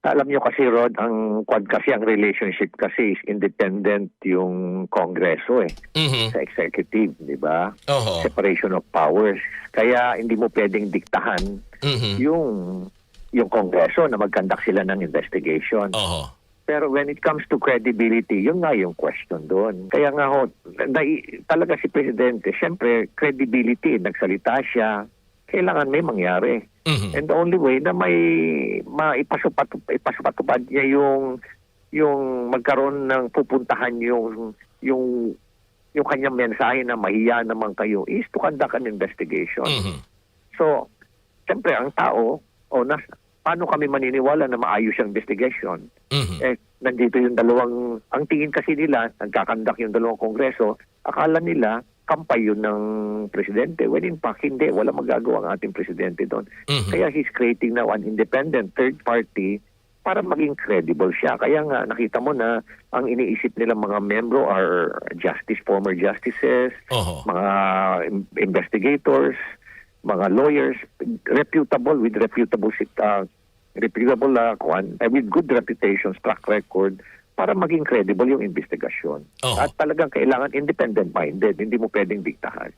Alam niyo kasi Rod, ang quad kasi ang relationship kasi is independent yung Kongreso eh Mhm. sa executive, di ba? Oho. Separation of powers. Kaya hindi mo pwedeng diktahan Mhm. yung yung Kongreso na mag-conduct sila ng investigation. Oho. Pero when it comes to credibility, yun nga yung question doon. Kaya nga ho, na, talaga si Presidente, syempre, credibility, nagsalita siya, kailangan may mangyari. Mhm. And the only way na may maipasupat ipasupatupad niya yung yung magkaroon ng pupuntahan yung yung yung kanyang mensahe na mahiya naman kayo is to conduct an investigation. Mhm. So, siyempre ang tao, o nas, paano kami maniniwala na maayos yung investigation? Mhm. Eh, nandito yung dalawang, ang tingin kasi nila, nagkakandak yung dalawang kongreso, akala nila, kampay yun ng presidente. When in fact, hindi. Wala magagawa ang ating presidente doon. Mhm. Kaya he's creating now an independent third party para maging credible siya. Kaya nga, nakita mo na ang iniisip nila mga membro are justice, former justices, Oho. mga investigators, mga lawyers, reputable with reputable uh, reputable uh, with good reputations, track record, para maging credible yung investigasyon. Oho. At talagang kailangan independent-minded, hindi mo pwedeng diktahan.